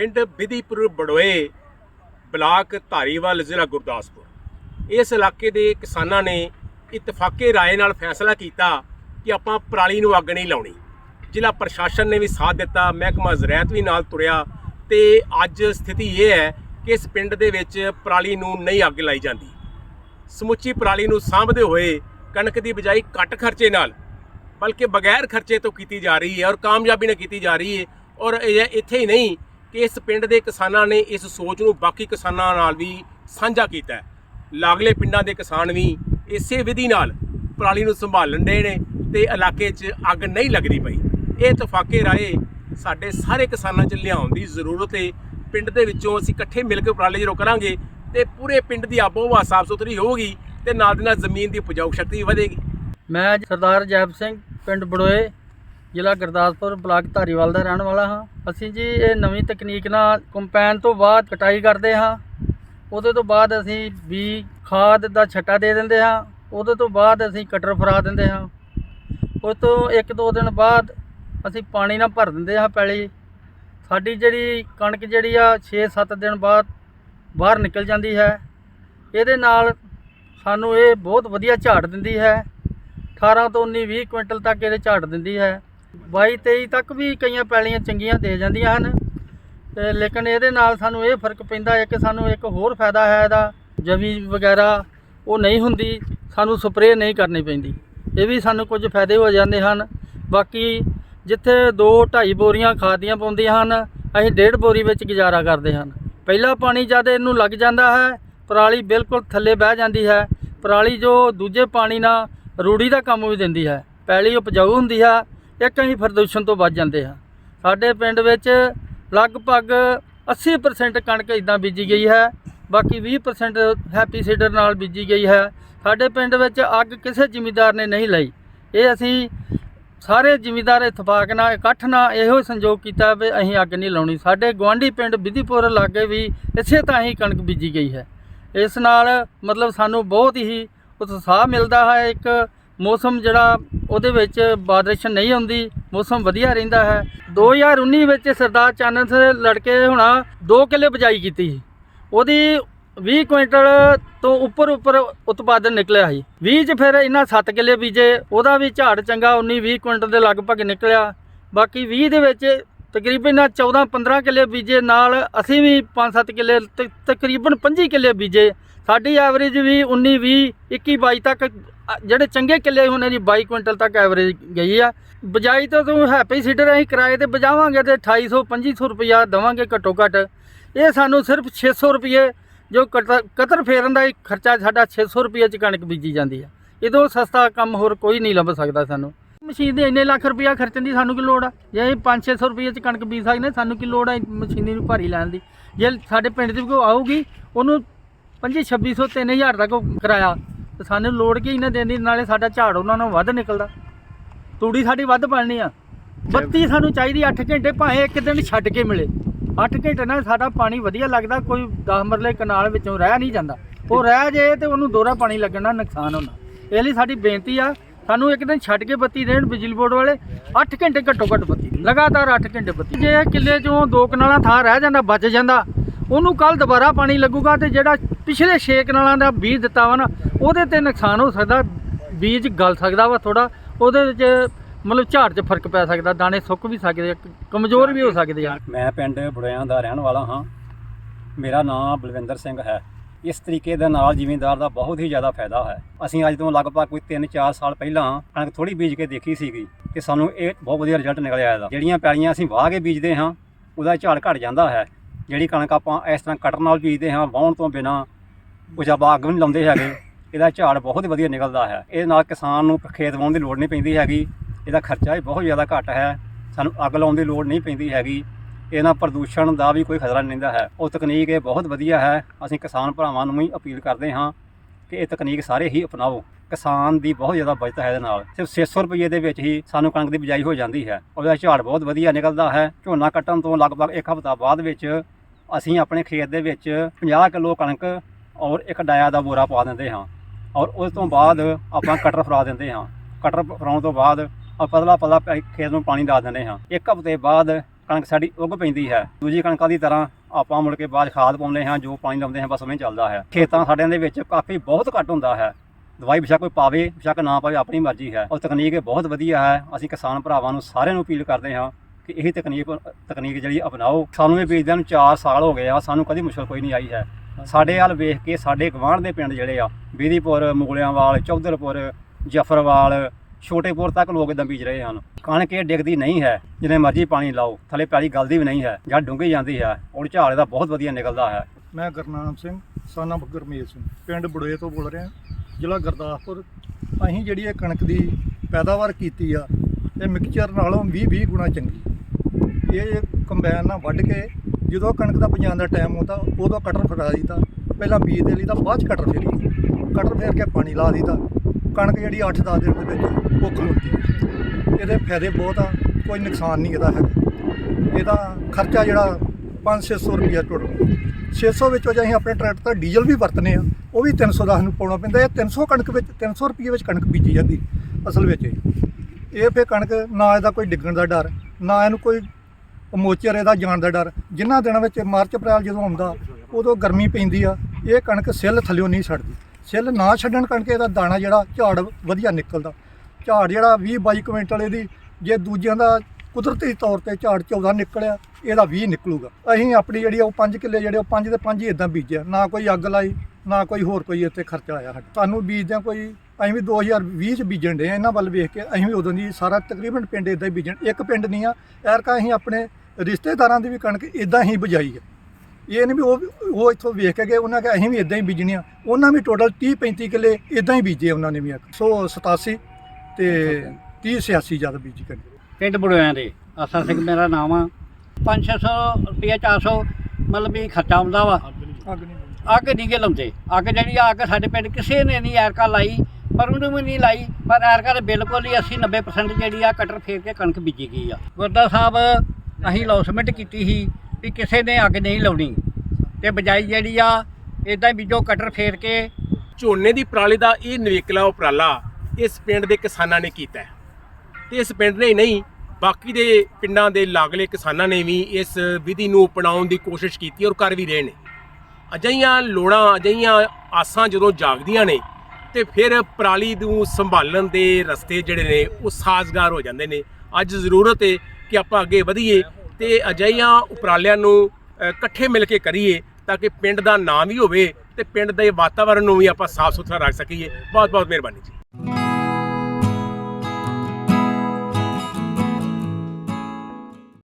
ਪਿੰਡ ਵਿਧੀਪੁਰ ਬੜੋਏ, ਬਲਾਕ ਧਾਰੀਵਾਲ, ਜ਼ਿਲ੍ਹਾ ਗੁਰਦਾਸਪੁਰ। ਇਸ ਇਲਾਕੇ ਦੇ ਕਿਸਾਨਾਂ ਨੇ ਇਤਫਾਕੇ ਰਾਏ ਨਾਲ ਫੈਸਲਾ ਕੀਤਾ ਕਿ ਆਪਾਂ ਪਰਾਲੀ ਨੂੰ ਅੱਗ ਨਹੀਂ ਲਾਉਣੀ। ਜ਼ਿਲ੍ਹਾ ਪ੍ਰਸ਼ਾਸਨ ਨੇ ਵੀ ਸਾਥ ਦਿੱਤਾ, ਮਹਿਕਮਾ ਜ਼ਰਾਇਤ ਵੀ ਨਾਲ ਤੁਰਿਆ ਤੇ ਅੱਜ ਸਥਿਤੀ ਇਹ ਹੈ ਕਿ ਇਸ ਪਿੰਡ ਦੇ ਵਿੱਚ ਪਰਾਲੀ ਨੂੰ ਨਹੀਂ ਅੱਗ ਲਾਈ ਜਾਂਦੀ। ਸਮੁੱਚੀ ਪਰਾਲੀ ਨੂੰ ਸਾਂਭਦੇ ਹੋਏ ਕਣਕ ਦੀ ਬਿਜਾਈ ਘੱਟ ਖਰਚੇ ਨਾਲ, ਬਲਕਿ ਬਗੈਰ ਖਰਚੇ ਤੋਂ ਕੀਤੀ ਜਾ ਰਹੀ ਹੈ ਔਰ ਕਾਮਯਾਬੀ ਨਾਲ ਕੀਤੀ ਜਾ ਰਹੀ ਹੈ ਔਰ ਇਹ ਇੱਥੇ ਹੀ ਨਹੀਂ ਕਿ ਇਸ ਪਿੰਡ ਦੇ ਕਿਸਾਨਾਂ ਨੇ ਇਸ ਸੋਚ ਨੂੰ ਬਾਕੀ ਕਿਸਾਨਾਂ ਨਾਲ ਵੀ ਸਾਂਝਾ ਕੀਤਾ ਹੈ। ਲਾਗਲੇ ਪਿੰਡਾਂ ਦੇ ਕਿਸਾਨ ਵੀ ਇਸੇ ਵਿਧੀ ਨਾਲ ਪਰਾਲੀ ਨੂੰ ਸੰਭਾਲਣ ਦੇ ਨੇ ਤੇ ਇਲਾਕੇ 'ਚ ਅੱਗ ਨਹੀਂ ਲੱਗਦੀ ਪਈ। ਇਹ ਤਫਾਕੇ ਰਾਏ ਸਾਡੇ ਸਾਰੇ ਕਿਸਾਨਾਂ 'ਚ ਲਿਆਉਣ ਦੀ ਜ਼ਰੂਰਤ ਹੈ ਪਿੰਡ ਦੇ ਵਿੱਚੋਂ ਅਸੀਂ ਇਕੱਠੇ ਮਿਲ ਕੇ ਉਪਰਾਲੇ ਜਦੋਂ ਕਰਾਂਗੇ ਤੇ ਪੂਰੇ ਪਿੰਡ ਦੀ ਆਬੋ ਹਵਾ ਸਾਫ਼ ਸੁਥਰੀ ਹੋਊਗੀ ਤੇ ਨਾਲ ਦੀ ਨਾਲ ਜ਼ਮੀਨ ਦੀ ਉਪਜਾਊ ਸ਼ਕਤੀ ਵੀ ਵਧੇਗੀ। ਮੈਂ ਸਰਦਾਰ ਜੈਬ ਸਿੰਘ, ਪਿੰਡ ਬੜੋਏ ਜ਼ਿਲ੍ਹਾ ਗੁਰਦਾਸਪੁਰ ਬਲਾਕ ਧਾਰੀਵਾਲ ਦਾ ਰਹਿਣ ਵਾਲਾ ਹਾਂ। ਅਸੀਂ ਜੀ ਇਹ ਨਵੀਂ ਤਕਨੀਕ ਨਾਲ ਕੰਪੈਨ ਤੋਂ ਬਾਅਦ ਕਟਾਈ ਕਰਦੇ ਹਾਂ। ਉਹਦੇ ਤੋਂ ਬਾਅਦ ਅਸੀਂ ਵੀ ਖਾਦ ਦਾ ਛੱਟਾ ਦੇ ਦਿੰਦੇ ਹਾਂ। ਉਹਦੇ ਤੋਂ ਬਾਅਦ ਅਸੀਂ ਕਟਰ ਫਰਾ ਦਿੰਦੇ ਹਾਂ। ਉਸ ਤੋਂ ਇੱਕ ਦੋ ਦਿਨ ਬਾਅਦ ਅਸੀਂ ਪਾਣੀ ਨਾਲ ਭਰ ਦਿੰਦੇ ਹਾਂ ਪੈਲੀ। ਸਾਡੀ ਜਿਹੜੀ ਕਣਕ ਜਿਹੜੀ ਆ 6-7 ਦਿਨ ਬਾਅਦ ਬਾਹਰ ਨਿਕਲ ਜਾਂਦੀ ਹੈ। ਇਹਦੇ ਨਾਲ ਸਾਨੂੰ ਇਹ ਬਹੁਤ ਵਧੀਆ ਝਾੜ ਦਿੰਦੀ ਹੈ। 18 ਤੋਂ 19 20 ਕੁਇੰਟਲ ਤੱਕ ਇਹਦੇ ਝਾੜ ਦਿੰਦੀ ਹੈ। 22 23 ਤੱਕ ਵੀ ਕਈਆਂ ਪੈਲੀਆਂ ਚੰਗੀਆਂ ਦੇ ਜਾਂਦੀਆਂ ਹਨ। ਤੇ ਲੇਕਿਨ ਇਹਦੇ ਨਾਲ ਸਾਨੂੰ ਇਹ ਫ਼ਰਕ ਪੈਂਦਾ ਹੈ ਕਿ ਸਾਨੂੰ ਇੱਕ ਹੋਰ ਫਾਇਦਾ ਹੈ ਇਹਦਾ, ਜਵੀ ਵਗੈਰਾ, ਉਹ ਨਹੀਂ ਹੁੰਦੀ, ਸਾਨੂੰ ਸਪਰੇਅ ਨਹੀਂ ਕਰਨੀ ਪੈਂਦੀ। ਇਹ ਵੀ ਸਾਨੂੰ ਕੁਝ ਫਾਇਦੇ ਹੋ ਜਾਂਦੇ ਹਨ। ਬਾਕੀ ਜਿੱਥੇ 2 2.5 ਬੋਰੀਆਂ ਖਾਦੀਆਂ ਪਾਉਂਦੀਆਂ ਹਨ, ਅਸੀਂ ਡੇਢ ਬੋਰੀ ਵਿੱਚ ਗੁਜ਼ਾਰਾ ਕਰਦੇ ਹਨ। ਪਹਿਲਾ ਪਾਣੀ ਜਦ ਇਹਨੂੰ ਲੱਗ ਜਾਂਦਾ ਹੈ, ਪਰਾਲੀ ਬਿਲਕੁਲ ਥੱਲੇ ਬਹਿ ਜਾਂਦੀ ਹੈ। ਪਰਾਲੀ ਜੋ ਦੂਜੇ ਪਾਣੀ ਨਾਲ ਰੂੜੀ ਦਾ ਕੰਮ ਵੀ ਦਿੰਦੀ ਹੈ। ਪੈਲੀ ਉਪਜਾਊ ਹੁੰਦੀ ਹੈ ਇੱਕ ਅਸੀਂ ਪ੍ਰਦੂਸ਼ਣ ਤੋਂ ਬਚ ਜਾਂਦੇ ਹਾਂ। ਸਾਡੇ ਪਿੰਡ ਵਿੱਚ ਲਗਭਗ 80% ਕਣਕ ਇਦਾਂ ਬੀਜੀ ਗਈ ਹੈ, ਬਾਕੀ 20% ਹੈਪੀ ਸੀਡਰ ਨਾਲ ਬੀਜੀ ਗਈ ਹੈ। ਸਾਡੇ ਪਿੰਡ ਵਿੱਚ ਅੱਗ ਕਿਸੇ ਜ਼ਿਮੀਦਾਰ ਨੇ ਨਹੀਂ ਲਈ। ਇਹ ਅਸੀਂ ਸਾਰੇ ਜ਼ਿਮੀਦਾਰ ਇਤਫਾਕ ਨਾਲ, ਇਕੱਠ ਨਾਲ ਇਹੋ ਸੰਯੋਗ ਕੀਤਾ ਵੀ ਅਸੀਂ ਅੱਗ ਨਹੀਂ ਲਾਉਣੀ। ਸਾਡੇ ਗਵਾਂਢੀ ਪਿੰਡ ਵਿਧੀਪੁਰ ਲਾਗੇ ਵੀ ਇਸੇ ਤਰ੍ਹਾਂ ਹੀ ਕਣਕ ਬੀਜੀ ਗਈ ਹੈ। ਇਸ ਨਾਲ ਮਤਲਬ ਸਾਨੂੰ ਬਹੁਤ ਹੀ ਉਤਸ਼ਾਹ ਮਿਲਦਾ ਹੈ, ਇੱਕ ਮੌਸਮ ਜਿਹੜਾ ਉਹਦੇ ਵਿੱਚ ਬਾਰਿਸ਼ ਨਹੀਂ ਹੁੰਦੀ ਮੌਸਮ ਵਧੀਆ ਰਹਿੰਦਾ ਹੈ। 2019 ਵਿੱਚ ਸਰਦਾਰ ਚਾਨਣ ਸਿੰਘ ਲੜਕੇ ਹੁਣਾ 2 ਕਿੱਲੇ ਬਜਾਈ ਕੀਤੀ ਸੀ। ਉਹਦੀ 20 ਕੁਇੰਟਲ ਤੋਂ ਉੱਪਰ ਉੱਪਰ ਉਤਪਾਦਨ ਨਿਕਲਿਆ ਸੀ। 20 ਚ ਫਿਰ ਇਹਨਾਂ 7 ਕਿੱਲੇ ਬੀਜੇ, ਉਹਦਾ ਵੀ ਝਾੜ ਚੰਗਾ 19 20 ਕੁਇੰਟਲ ਦੇ ਲਗਭਗ ਨਿਕਲਿਆ। ਬਾਕੀ 20 ਦੇ ਵਿੱਚ ਤਕਰੀਬਨ 14 15 ਕਿੱਲੇ ਬੀਜੇ, ਨਾਲ ਅਸੀਂ ਵੀ 5-7 ਕਿੱਲੇ, ਤ- ਤਕਰੀਬਨ 25 ਕਿੱਲੇ ਬੀਜੇ। ਸਾਡੀ ਐਵਰੇਜ ਵੀ 19 20 21 22 ਤੱਕ ਜਿਹੜੇ ਚੰਗੇ ਕਿੱਲੇ ਉਹਨਾਂ ਦੀ 22 ਕੁਇੰਟਲ ਤੱਕ ਐਵਰੇਜ ਗਈ ਆ। ਬਜਾਈ ਤੋਂ ਤੂੰ ਹੈਪੀ ਸੀਡਰ ਅਸੀਂ ਕਿਰਾਏ ਤੇ ਬਜਾਵਾਂਗੇ ਤੇ 2800 2500 ਰੁਪਇਆ ਦਵਾਂਗੇ ਘੱਟੋ ਘੱਟ। ਇਹ ਸਾਨੂੰ ਸਿਰਫ 600 ਰੁਪਏ ਜੋ ਕਟਰ, ਕਤਰ ਫੇਰਨ ਦਾ ਇੱਕ ਖਰਚਾ ਸਾਡਾ 600 ਰੁਪਏ ਚ ਕਣਕ ਬੀਜੀ ਜਾਂਦੀ ਹੈ ਇਹਦੋਂ ਸਸਤਾ ਕੰਮ ਹੋਰ ਕੋਈ ਨਹੀਂ ਲੱਭ ਸਕਦਾ ਸਾਨੂੰ। ਮਸ਼ੀਨ ਦੇ ਇੰਨੇ ਲੱਖ ਰੁਪਇਆ ਖਰਚਣ ਦੀ ਸਾਨੂੰ ਕੀ ਲੋੜ ਆ? ਜੇ ਅਸੀਂ 5-600 ਰੁਪਏ ਚ ਕਣਕ ਬੀਜ ਸਕਦੇ ਸਾਨੂੰ ਕੀ ਲੋੜ ਆ ਮਸ਼ੀਨੀ ਨੂੰ ਭਾਰੀ ਲੈਣ ਦੀ? ਜੇ ਸਾਡੇ ਪਿੰਡ ਦੇ ਕੋਈ ਆਊਗੀ, ਉਹਨੂੰ 2500 3000 ਤੱਕ ਕਿਰਾਇਆ। ਤੇ ਸਾਨੂੰ ਲੋੜ ਕੀ ਇਹਨਾਂ ਦੇਣ ਦੀ ਨਾਲੇ ਸਾਡਾ ਝਾੜ ਉਹਨਾਂ ਨੂੰ ਵੱਧ ਨਿਕਲਦਾ। ਤੂੜੀ ਸਾਡੀ ਵੱਧ ਬਣਨੀ ਆ। ਬੱਤੀ ਸਾਨੂੰ ਚਾਹੀਦੀ 8 ਘੰਟੇ ਭਾਵੇਂ ਇੱਕ ਦਿਨ ਛੱਡ ਕੇ ਮਿਲੇ। 8 ਘੰਟੇ ਨਾਲ ਸਾਡਾ ਪਾਣੀ ਵਧੀਆ ਲੱਗਦਾ ਕੋਈ 10 ਮਰਲੇ ਕਨਾਲ ਵਿੱਚੋਂ ਰਹਿ ਨਹੀਂ ਜਾਂਦਾ। ਉਹ ਰਹਿ ਜੇ ਤੇ ਉਹਨੂੰ ਦੋਹਰਾ ਪਾਣੀ ਲੱਗਣਾ ਨੁਕਸਾਨ ਹੁੰਦਾ। ਇਹ ਲਈ ਸਾਡੀ ਬੇਨਤੀ ਆ ਸਾਨੂੰ ਇੱਕ ਦਿਨ ਛੱਡ ਕੇ ਬੱਤੀ ਦੇਣ ਬਿਜਲੀ ਬੋਰਡ ਵਾਲੇ 8 ਘੰਟੇ ਘੱਟੋ ਘੱਟ ਬੱਤੀ। ਲਗਾਤਾਰ 8 ਘੰਟੇ ਬੱਤੀ ਜੇ ਕਿੱਲੇ ਚੋਂ ਦੋ ਕਨਾਲਾਂ ਥਾਂ ਰਹਿ ਜਾਂਦਾ ਬਚ ਜਾਂਦਾ। ਉਹਨੂੰ ਕੱਲ ਦੁਬਾਰਾ ਪਾਣੀ ਲੱਗੂਗਾ ਤੇ ਜਿਹੜਾ ਪਿਛਲੇ 6 ਕਨਾਲਾਂ ਦਾ ਬੀਜ ਦਿੱਤਾ ਵਾ ਨਾ ਉਹਦੇ ਤੇ ਨੁਕਸਾਨ ਹੋ ਸਕਦਾ ਬੀਜ ਗਲ ਸਕਦਾ ਵਾ ਥੋੜਾ ਉਹਦੇ ਵਿੱਚ ਮਤਲਬ ਝਾੜ 'ਚ ਫ਼ਰਕ ਪੈ ਸਕਦਾ ਦਾਣੇ ਸੁੱਕ ਵੀ ਸਕਦੇ ਆ ਕਮਜ਼ੋਰ ਵੀ ਹੋ ਸਕਦੇ ਆ। ਮੈਂ ਪਿੰਡ ਬੜਿਆਂ ਦਾ ਰਹਿਣ ਵਾਲਾ ਹਾਂ ਮੇਰਾ ਨਾਮ ਬਲਵਿੰਦਰ ਸਿੰਘ ਹੈ। ਇਸ ਤਰੀਕੇ ਦੇ ਨਾਲ ਜ਼ਿਮੀਂਦਾਰ ਦਾ ਬਹੁਤ ਹੀ ਜ਼ਿਆਦਾ ਫਾਇਦਾ ਹੈ। ਅਸੀਂ ਅੱਜ ਤੋਂ ਲਗਭਗ ਕੋਈ 3-4 ਸਾਲ ਪਹਿਲਾਂ ਕਣਕ ਥੋੜੀ ਬੀਜ ਕੇ ਦੇਖੀ ਸੀਗੀ ਤੇ ਸਾਨੂੰ ਇਹ ਬਹੁਤ ਵਧੀਆ ਰਿਜ਼ਲਟ ਨਿਕਲਿਆ ਇਹਦਾ। ਜਿਹੜੀਆਂ ਪੈਲੀਆਂ ਅਸੀਂ ਵਾਹ ਕੇ ਬੀਜਦੇ ਹਾਂ ਉਹਦਾ ਝਾੜ ਘਟ ਜਾਂਦਾ ਹੈ। ਜਿਹੜੀ ਕਣਕ ਆਪਾਂ ਇਸ ਤਰ੍ਹਾਂ ਕਟਰ ਨਾਲ ਬੀਜਦੇ ਹਾਂ, ਵਾਹੁਣ ਤੋਂ ਬਿਨਾ ਕੁਝ ਆਪਾਂ ਅੱਗ ਵੀ ਨਹੀਂ ਲਾਉਂਦੇ ਹੈਗੇ, ਇਹਦਾ ਝਾੜ ਬਹੁਤ ਵਧੀਆ ਨਿਕਲਦਾ ਹੈ। ਇਹ ਨਾਲ ਕਿਸਾਨ ਨੂੰ ਖੇਤ ਵਾਹੁਣ ਦੀ ਲੋੜ ਨਹੀਂ ਪੈਂਦੀ ਹੈਗੀ, ਇਹਦਾ ਖਰਚਾ ਵੀ ਬਹੁਤ ਜ਼ਿਆਦਾ ਘੱਟ ਹੈ, ਸਾਨੂੰ ਅੱਗ ਲਾਉਣ ਦੀ ਲੋੜ ਨਹੀਂ ਪੈਂਦੀ ਹੈਗੀ, ਇਹਨਾਂ ਪ੍ਰਦੂਸ਼ਣ ਦਾ ਵੀ ਕੋਈ ਖਤਰਾ ਨਹੀਂ ਰਹਿੰਦਾ ਹੈ। ਉਹ ਤਕਨੀਕ ਇਹ ਬਹੁਤ ਵਧੀਆ ਹੈ, ਅਸੀਂ ਕਿਸਾਨ ਭਰਾਵਾਂ ਨੂੰ ਵੀ ਅਪੀਲ ਕਰਦੇ ਹਾਂ ਕਿ ਇਹ ਤਕਨੀਕ ਸਾਰੇ ਹੀ ਅਪਣਾਓ। ਕਿਸਾਨ ਦੀ ਬਹੁਤ ਜ਼ਿਆਦਾ ਬਚਤ ਹੈ ਇਹਦੇ ਨਾਲ। ਸਿਰਫ 600 ਰੁਪਏ ਦੇ ਵਿੱਚ ਹੀ ਸਾਨੂੰ ਕਣਕ ਦੀ ਬਿਜਾਈ ਹੋ ਜਾਂਦੀ ਹੈ। ਉਹਦਾ ਝਾੜ ਬਹੁਤ ਵਧੀਆ ਨਿਕਲਦਾ ਹੈ, ਝੋਨਾ ਕੱਟਣ ਤੋਂ ਲਗਭਗ ਇੱਕ ਹਫ਼ਤਾ ਬਾਅਦ ਵਿੱਚ ਅਸੀਂ ਆਪਣੇ ਖੇਤ ਦੇ ਵਿੱਚ 50 ਕਿਲੋ ਕਣਕ ਔਰ ਇੱਕ ਡਾਇਆ ਦਾ ਬੋਰਾ ਪਾ ਦਿੰਦੇ ਹਾਂ ਔਰ ਉਸ ਤੋਂ ਬਾਅਦ ਆਪਾਂ ਕਟਰ ਫਰਾ ਦਿੰਦੇ ਹਾਂ। ਕਟਰ ਫਰਾਉਣ ਤੋਂ ਬਾਅਦ ਆ ਪਤਲਾ ਪਤਲਾ ਪੈ- ਖੇਤ ਨੂੰ ਪਾਣੀ ਲਾ ਦਿੰਦੇ ਹਾਂ। ਇੱਕ ਹਫ਼ਤੇ ਬਾਅਦ ਕਣਕ ਸਾਡੀ ਉੱਗ ਪੈਂਦੀ ਹੈ। ਦੂਜੀ ਕਣਕਾਂ ਦੀ ਤਰ੍ਹਾਂ ਆਪਾਂ ਮੁੜ ਕੇ ਬਾਅਦ ਖਾਦ ਪਾਉਂਦੇ ਹਾਂ, ਜੋ ਪਾਣੀ ਲਾਉਂਦੇ ਹਾਂ, ਬਸ ਉਵੇਂ ਚੱਲਦਾ ਹੈ। ਖੇਤਾਂ ਸਾਡਿਆਂ ਦੇ ਵਿੱਚ ਕਾਫੀ ਬਹੁਤ ਘੱਟ ਹੁੰਦਾ ਹੈ। ਦਵਾਈ ਬਿਸ਼ੱਕ ਕੋਈ ਪਾਵੇ, ਬਿਸ਼ੱਕ ਨਾ ਪਾਵੇ, ਆਪਣੀ ਮਰਜ਼ੀ ਹੈ। ਉਹ ਤਕਨੀਕ ਬਹੁਤ ਵਧੀਆ ਹੈ। ਅਸੀਂ ਕਿਸਾਨ ਭਰਾਵਾਂ ਨੂੰ ਸਾਰਿਆਂ ਨੂੰ ਅਪੀਲ ਕਰਦੇ ਹਾਂ ਕਿ ਇਹ ਤਕਨੀਕ ਤਕਨੀਕ ਜਿਹੜੀ ਅਪਣਾਓ। ਸਾਨੂੰ ਇਹ ਬੀਜਦਿਆਂ ਨੂੰ 4 ਸਾਲ ਹੋ ਗਏ ਆ ਸਾਨੂੰ ਕਦੀ ਮੁਸ਼ਕਲ ਕੋਈ ਨਹੀਂ ਆਈ ਹੈ। ਸਾਡੇ ਹਾਲ ਵੇਖ ਕੇ ਸਾਡੇ ਗਵਾਂਢ ਦੇ ਪਿੰਡ ਜਿਹੜੇ ਆ ਬੀਦੀਪੁਰ ਮੁਗਲਿਆਂਵਾਲ ਚੌਧਰਪੁਰ ਜਫਰਵਾਲ ਛੋਟੇਪੁਰ ਤੱਕ ਲੋਕ ਇਦਾਂ ਬੀਜ ਰਹੇ ਹਨ। ਕਣਕ ਇਹ ਡਿੱਗਦੀ ਨਹੀਂ ਹੈ ਜਿੰਨੇ ਮਰਜ਼ੀ ਪਾਣੀ ਲਾਓ ਥੱਲੇ ਪੈਲੀ ਗਲਦੀ ਵੀ ਨਹੀਂ ਹੈ ਜਾਂ ਡੂੰਘੀ ਜਾਂਦੀ ਹੈ ਔਰ ਝਾੜ ਇਹਦਾ ਬਹੁਤ ਵਧੀਆ ਨਿਕਲਦਾ ਹੈ। ਮੈਂ ਗੁਰਨਾਮ ਸਿੰਘ ਸਾਨਾ ਗੁਰਮੇਲ ਸਿੰਘ ਪਿੰਡ ਬੜੋਏ ਤੋਂ ਬੋਲ ਰਿਹਾ ਜ਼ਿਲ੍ਹਾ ਗੁਰਦਾਸਪੁਰ। ਅਸੀਂ ਜਿਹੜੀ ਇਹ ਕਣਕ ਦੀ ਪੈਦਾਵਾਰ ਕੀਤੀ ਆ ਇਹ ਮਿਕਸਚਰ ਨਾਲੋਂ 20 20 ਗੁਣਾ ਚੰਗੀ। ਇਹ ਕੰਬਾਈਨ ਨਾਲ ਵੱਢ ਕੇ ਜਦੋਂ ਕਣਕ ਦਾ ਬਜਾਣ ਦਾ ਟਾਈਮ ਹੁੰਦਾ, ਉਦੋਂ ਕਟਰ ਫੜਾ ਦਿੱਤਾ। ਪਹਿਲਾਂ ਬੀਜ ਦੇ ਲਈ ਤਾਂ ਬਾਅਦ ਚ ਕਟਰ ਫੇਰੀ। ਕਟਰ ਫੇਰ ਕੇ ਪਾਣੀ ਲਾ ਦਿੱਤਾ। ਕਣਕ ਜਿਹੜੀ 8-10 ਦਿਨ ਦੇ ਵਿੱਚ ਉਹ ਖਲੋਤੀ ਇਹਦੇ ਫਾਇਦੇ ਬਹੁਤ ਆ, ਕੋਈ ਨੁਕਸਾਨ ਨਹੀਂ ਇਹਦਾ ਹੈਗਾ। ਇਹਦਾ ਖਰਚਾ ਜਿਹੜਾ 5-600 ਰੁਪਈਆ ਟੋਟਲ 600 ਵਿੱਚੋਂ ਜੇ ਅਸੀਂ ਆਪਣੇ ਟਰੈਕਟਰ ਦਾ ਡੀਜ਼ਲ ਵੀ ਵਰਤਨੇ ਆ, ਉਹ ਵੀ 310 ਨੂੰ ਪਾਉਣਾ ਪੈਂਦਾ। ਇਹ 300 ਕਣਕ ਵਿੱਚ 300 ਰੁਪਏ ਵਿੱਚ ਕਣਕ ਬੀਜੀ ਜਾਂਦੀ, ਅਸਲ ਵਿੱਚ। ਇਹ ਇਹ ਫੇ ਕਣਕ ਨਾ ਇਹਦਾ ਕੋਈ ਡਿੱਗਣ ਦਾ ਡਰ। ਨਾ ਇਹਨੂੰ ਕੋਈ ਮੋਚਰ ਇਹਦਾ ਜਾਣ ਦਾ ਡਰ। ਜਿਨ੍ਹਾਂ ਦਿਨਾਂ ਵਿੱਚ ਮਾਰਚ ਅਪ੍ਰੈਲ ਜਦੋਂ ਆਉਂਦਾ, ਉਦੋਂ ਗਰਮੀ ਪੈਂਦੀ ਆ, ਇਹ ਕਣਕ ਸਿੱਲ ਥੱਲਿਓਂ ਨਹੀਂ ਛੱਡਦੀ। ਸਿੱਲ ਨਾ ਛੱਡਣ ਕਰਕੇ ਇਹਦਾ ਦਾਣਾ ਜਿਹੜਾ, ਝਾੜ ਵਧੀਆ ਨਿਕਲਦਾ। ਝਾੜ ਜਿਹੜਾ 20 22 ਕੁਇੰਟਲ ਇਹਦੀ, ਜੇ ਦੂਜਿਆਂ ਦਾ ਕੁਦਰਤੀ ਤੌਰ ਤੇ ਝਾੜ 14 ਨਿਕਲਿਆ, ਇਹਦਾ 20 ਨਿਕਲੂਗਾ। ਅਸੀਂ ਆਪਣੀ ਜਿਹੜੀ ਉਹ 5 ਕਿੱਲੇ ਜਿਹੜੇ, ਉਹ 5 ਦੇ 5 ਹੀ ਇਦਾਂ ਬੀਜਿਆ। ਨਾ ਕੋਈ ਅੱਗ ਲਾਈ, ਨਾ ਕੋਈ ਹੋਰ ਕੋਈ ਇੱਥੇ ਖਰਚਾ ਆਇਆ ਸਾਡਾ। ਸਾਨੂੰ ਬੀਜਦਿਆਂ ਕੋਈ ਅਸੀਂ ਵੀ 2020 ਚ ਬੀਜਣ ਦੇ ਇਹਨਾਂ ਵੱਲ ਵੇਖ ਕੇ ਅਸੀਂ ਵੀ ਉਦੋਂ ਦੀ ਸਾਰਾ ਤਕਰੀਬਨ ਪਿੰਡ ਇਦਾਂ ਹੀ ਬੀਜਣ ਇੱਕ ਪਿੰਡ ਨਹੀਂ ਆ ਐਰਕਾ ਅਸੀਂ ਆਪਣੇ ਰਿਸ਼ਤੇਦਾਰਾਂ ਦੀ ਵੀ ਕਣਕ ਇਦਾਂ ਹੀ ਬਜਾਈ ਹੈ ਇਹ ਨਹੀਂ ਵੀ ਉਹ ਉਹ ਇੱਥੋਂ ਵੇਖ ਕੇ ਗਏ ਉਹਨਾਂ ਕਿ ਅਸੀਂ ਵੀ ਇਦਾਂ ਹੀ ਬੀਜਣੀ ਆ। ਉਹਨਾਂ ਵੀ ਟੋਟਲ 30 35 ਕਿੱਲੇ ਇਦਾਂ ਹੀ ਬੀਜੇ ਉਹਨਾਂ ਨੇ ਵੀ 187 ਤੇ 30 86 ਜਦ ਬੀਜ ਕੇ ਪਿੰਡ ਬੜੋਇਆਂ ਦੇ ਆਸਾ ਸਿੰਘ ਮੇਰਾ ਨਾਮ ਆ। 5-600 ਰੁਪਏ 400 ਮਤਲਬ ਵੀ ਖਰਚਾ ਆਉਂਦਾ ਵਾ। ਅੱਗ ਨਹੀਂ ਅੱਗ ਨਹੀਂ ਲਾਉਂਦੇ। ਅੱਗ ਜਿਹੜੀ ਆ ਅੱਗ ਸਾਡੇ ਪਿੰਡ ਕਿਸੇ ਨੇ ਨਹੀਂ ਐਰਕਾ ਲਾਈ। ਪਰ ਉਹਨੂੰ ਵੀ ਨਹੀਂ ਲਾਈ। ਪਰ ਐਰਕਾ ਦੇ ਬਿਲਕੁਲ ਹੀ 80 90% ਜਿਹੜੀ ਆ ਕਟਰ ਫੇਰ ਕੇ ਕਣਕ ਬੀਜੀ ਗਈ ਆ। ਗੁਰਦਾ ਸਾਹਿਬ, ਅਸੀਂ ਲੌਸਮੈਂਟ ਕੀਤੀ ਸੀ ਵੀ ਕਿਸੇ ਨੇ ਅੱਗ ਨਹੀਂ ਲਾਉਣੀ। ਤੇ ਬਜਾਈ ਜਿਹੜੀ ਆ ਇਦਾਂ ਬੀਜੋ ਕਟਰ ਫੇਰ ਕੇ ਝੋਨੇ ਦੀ ਪਰਾਲੀ ਦਾ ਇਹ ਨਵੇਕਲਾ ਉਪਰਾਲਾ ਇਸ ਪਿੰਡ ਦੇ ਕਿਸਾਨਾਂ ਨੇ ਕੀਤਾ ਹੈ। ਤੇ ਇਸ ਪਿੰਡ ਨੇ ਨਹੀਂ, ਬਾਕੀ ਦੇ ਪਿੰਡਾਂ ਦੇ ਲਾਗਲੇ ਕਿਸਾਨਾਂ ਨੇ ਵੀ ਇਸ ਵਿਧੀ ਨੂੰ ਅਪਣਾਉਣ ਦੀ ਕੋਸ਼ਿਸ਼ ਕੀਤੀ ਔਰ ਕਰ ਵੀ ਰਹੇ ਨੇ। ਅਜਿਹੀਆਂ ਲੋੜਾਂ, ਅਜਿਹੀਆਂ ਆਸਾਂ ਜਦੋਂ ਜਾਗਦੀਆਂ ਨੇ ਤੇ ਫਿਰ ਪਰਾਲੀ ਨੂੰ ਸੰਭਾਲਣ ਦੇ ਰਸਤੇ ਜਿਹੜੇ ਨੇ, ਉਹ ਸਾਜ਼ਗਾਰ ਹੋ ਜਾਂਦੇ ਨੇ। ਅੱਜ ਜ਼ਰੂਰਤ ਹੈ ਕਿ ਆਪਾਂ ਅੱਗੇ ਵਧੀਏ ਤੇ ਅਜਿਹੀਆਂ ਉਪਰਾਲਿਆਂ ਨੂੰ ਇਕੱਠੇ ਮਿਲ ਕੇ ਕਰੀਏ ਤਾਂ ਕਿ ਪਿੰਡ ਦਾ ਨਾਮ ਵੀ ਹੋਵੇ ਤੇ ਪਿੰਡ ਦੇ ਵਾਤਾਵਰਣ ਨੂੰ ਵੀ ਆਪਾਂ ਸਾਫ਼ ਸੁਥਰਾ ਰੱਖ ਸਕੀਏ। ਬਹੁਤ ਬਹੁਤ ਮਿਹਰਬਾਨੀ ਜੀ।